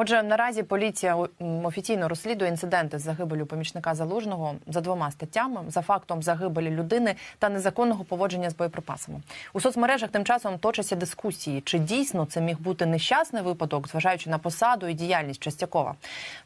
Отже, наразі поліція офіційно розслідує інциденти з загибелю помічника залужного за двома статтями за фактом загибелі людини та незаконного поводження з боєприпасами. У соцмережах тим часом точаться дискусії, чи дійсно це міг бути нещасний випадок, зважаючи на посаду і діяльність Частякова.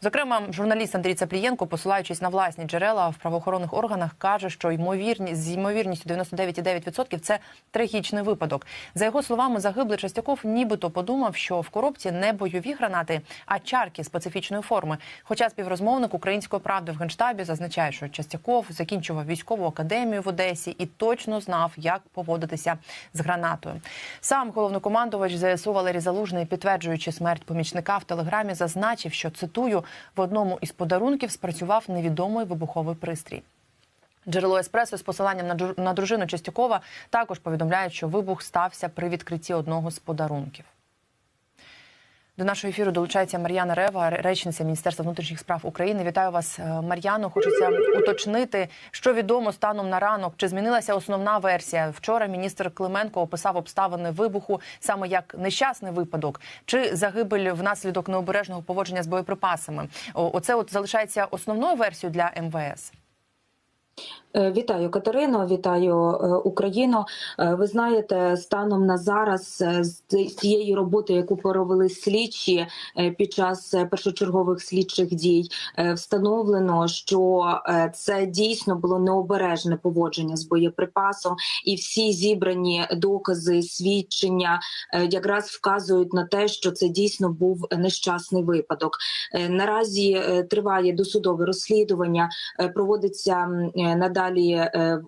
Зокрема, журналіст Андрій Цаплієнко, посилаючись на власні джерела в правоохоронних органах, каже, що ймовірність з ймовірністю 99,9% це трагічний випадок. За його словами, загиблий Частяков нібито подумав, що в коробці не бойові гранати, а чарки специфічної форми. Хоча співрозмовник української правди в генштабі зазначає, що Частяков закінчував військову академію в Одесі і точно знав, як поводитися з гранатою. Сам головнокомандувач ЗСУ Валерій Залужний, підтверджуючи смерть помічника в телеграмі, зазначив, що цитую в одному із подарунків спрацював невідомий вибуховий пристрій. Джерело еспресо з посиланням на дружину Частякова також повідомляють, що вибух стався при відкритті одного з подарунків. До нашого ефіру долучається Мар'яна Рева, речниця Міністерства внутрішніх справ України. Вітаю вас, е, Мар'яно. Хочеться уточнити, що відомо станом на ранок. Чи змінилася основна версія? Вчора міністр Клименко описав обставини вибуху саме як нещасний випадок, чи загибель внаслідок необережного поводження з боєприпасами. Оце от залишається основною версією для МВС. Е, Вітаю Катерино, вітаю е, Україну. Е, Ви знаєте, станом на зараз з цієї роботи, яку провели слідчі під час першочергових слідчих дій, встановлено, що це дійсно було необережне поводження з боєприпасом, і всі зібрані докази, свідчення якраз вказують на те, що це дійсно був нещасний випадок. Наразі триває досудове розслідування, проводиться надалі е, е,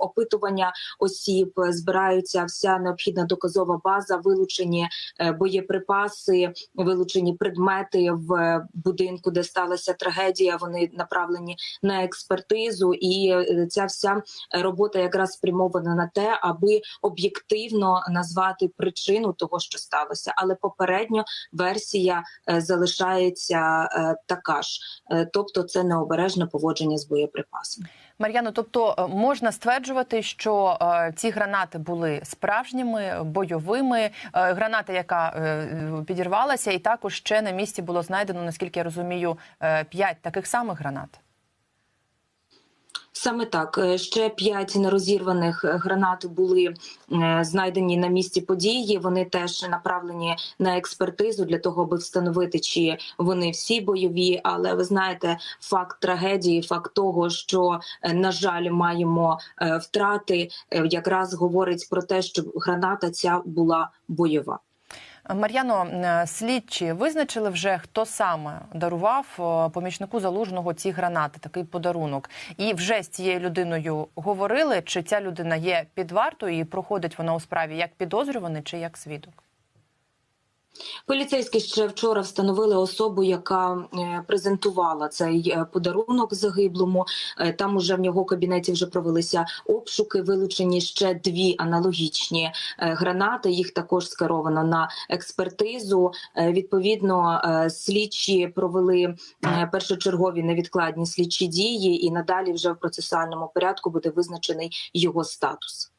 опитування осіб, е, збираються вся необхідна доказова база, вилучені е, боєприпаси, вилучені предмети в е, будинку, де сталася трагедія. Вони направлені на експертизу, і е, ця вся робота якраз спрямована на те, аби об'єктивно назвати причину того, що сталося. Але попередньо версія е, залишається е, така ж, Е, тобто це необережне поводження з боєприпасами. Мар'яно, тобто е, можна стверджувати, що е, ці гранати були справжніми, бойовими. Е, граната, яка підірвалася, і також ще на місці було знайдено, наскільки я розумію, п'ять таких самих гранат. Саме так Е, ще п'ять нерозірваних е, гранат були е, знайдені на місці події. Вони теж направлені на експертизу для того, аби встановити, чи вони всі бойові. Але ви знаєте, факт трагедії, факт того, що на жаль, маємо втрати, якраз говорить про те, що граната ця була бойова. Мар'яно, е, слідчі визначили вже, хто саме дарував е, помічнику залужного ці гранати, такий подарунок. І вже з цією людиною говорили, чи ця людина є під вартою і проходить вона у справі як підозрюваний чи як свідок. Поліцейські ще вчора встановили особу, яка е, презентувала цей е, подарунок загиблому. Е, Там уже в нього кабінеті вже провелися обшуки. Вилучені ще дві аналогічні гранати. Їх також скеровано на експертизу. Відповідно, слідчі провели першочергові невідкладні слідчі дії, і надалі вже в процесуальному порядку буде визначений його статус.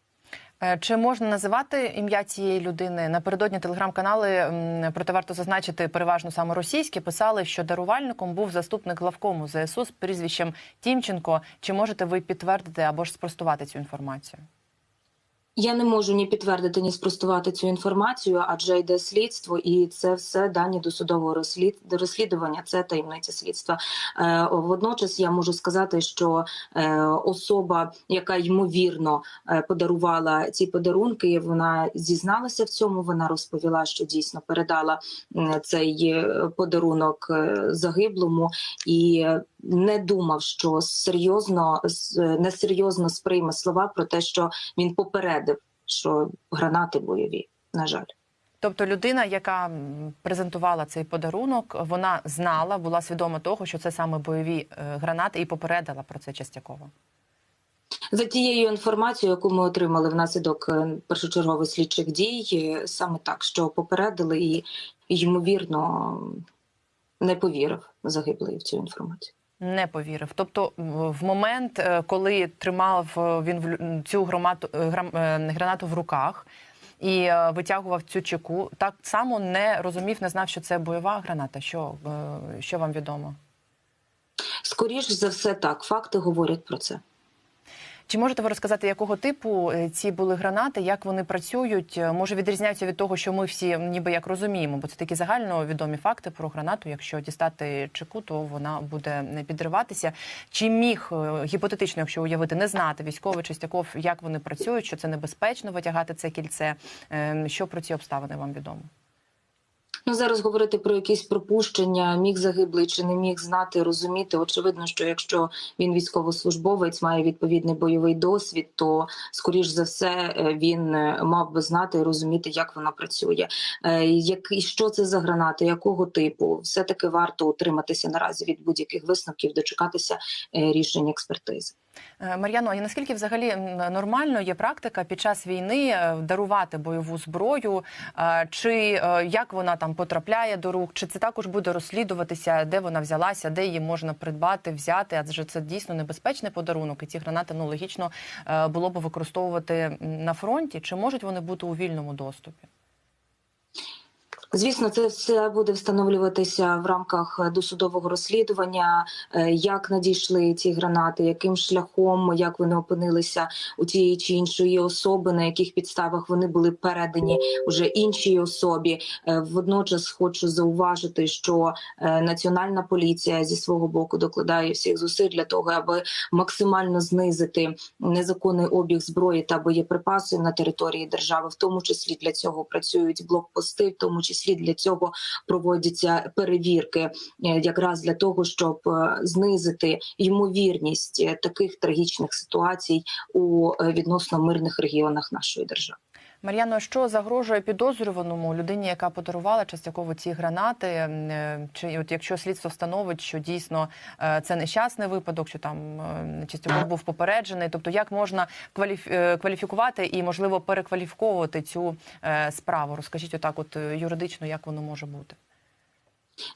Е, Чи можна називати ім'я цієї людини? Напередодні телеграм-канали, проте варто зазначити, переважно саме російські, писали, що дарувальником був заступник главкому ЗСУ з прізвищем Тімченко. Чи можете ви підтвердити або ж спростувати цю інформацію? Я не можу ні підтвердити, ні спростувати цю інформацію, адже йде слідство, і це все дані досудового розслід... розслідування. Це таємниця слідства. Е, водночас я можу сказати, що е, особа, яка ймовірно е, подарувала ці подарунки, вона зізналася в цьому. Вона розповіла, що дійсно передала цей е, подарунок е, загиблому і не думав, що серйозно несерйозно сприйме слова про те, що він попередив, що гранати бойові. На жаль. Тобто людина, яка презентувала цей подарунок, вона знала, була свідома того, що це саме бойові е, гранати, і попередила про це Частякова. За тією інформацією, яку ми отримали внаслідок е, першочергових слідчих дій, е, саме так, що попередили і ймовірно не повірив загиблий в цю інформацію. Не повірив. Тобто, в момент, е, коли тримав е, він цю громату, е, гранату в руках, і витягував цю чеку, так само не розумів, не знав, що це бойова граната. Що, що вам відомо? Скоріш за все, так факти говорять про це. Чи можете ви розказати, якого типу е, ці були гранати, як вони працюють? Е, Може відрізняються від того, що ми всі ніби як розуміємо, бо це такі загальновідомі факти про гранату. Якщо дістати чеку, то вона буде не підриватися. Чи міг е, гіпотетично, якщо уявити, не знати військовий Чистяков, як вони працюють, що це небезпечно витягати це кільце? Е, Що про ці обставини вам відомо? Ну зараз говорити про якісь пропущення, міг загиблий чи не міг знати, розуміти. Очевидно, що якщо він військовослужбовець, має відповідний бойовий досвід, то скоріш за все е, він е, мав би знати і розуміти, як вона працює. Е, Як і що це за гранати, якого типу, все таки варто утриматися наразі від будь-яких висновків, дочекатися рішень експертизи. Е, Мар'яно, а наскільки взагалі нормально є практика під час війни е, дарувати бойову зброю? Чи е, як вона там потрапляє до рук? Чи це також буде розслідуватися, де вона взялася, де її можна придбати, взяти? Адже це дійсно небезпечний подарунок, і ці гранати ну логічно було б використовувати на фронті. Чи можуть вони бути у вільному доступі? Звісно, це все буде встановлюватися в рамках досудового розслідування, е, як надійшли ці гранати, яким шляхом, як вони опинилися у тієї чи іншої особи, на яких підставах вони були передані уже іншій особі. Е, Водночас хочу зауважити, що е, національна поліція зі свого боку докладає всіх зусиль для того, аби максимально знизити незаконний обіг зброї та боєприпасів на території держави. В тому числі для цього працюють блокпости, в тому числі для цього проводяться перевірки, е, якраз для того, щоб е, знизити ймовірність е, таких трагічних ситуацій у відносно мирних регіонах нашої держави. Мар'яно, що загрожує підозрюваному людині, яка подарувала частково ці гранати? Е, Чи от якщо слідство встановить, що дійсно е, це нещасний випадок, що там е, частково був попереджений? Тобто, як можна кваліф... кваліфікувати і можливо перекваліфіковувати цю справу? Розкажіть отак, от юридично, як воно може бути?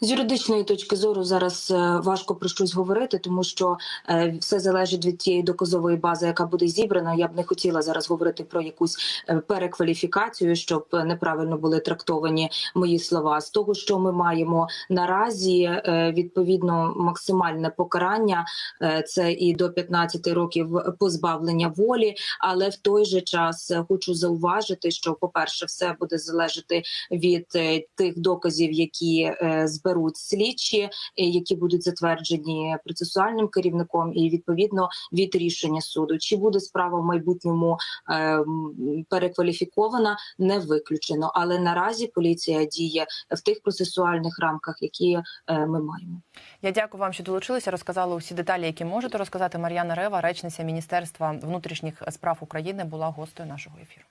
З юридичної точки зору зараз е, важко про щось говорити, тому що е, все залежить від тієї доказової бази, яка буде зібрана. Я б не хотіла зараз говорити про якусь е, перекваліфікацію, щоб неправильно були трактовані мої слова. З того, що ми маємо наразі, відповідно максимальне покарання це і до 15 років позбавлення волі. Але в той же час хочу зауважити, що, по перше, все буде залежати від тих доказів, які зберуть слідчі, е, які будуть затверджені процесуальним керівником, і відповідно від рішення суду. Чи буде справа в майбутньому е, перекваліфікована, не виключено. Але наразі поліція діє в тих процесуальних рамках, які е, ми маємо. Я дякую вам, що долучилися. Розказали усі деталі, які можете розказати. Мар'яна Рева, речниця Міністерства внутрішніх справ України, була гостею нашого ефіру.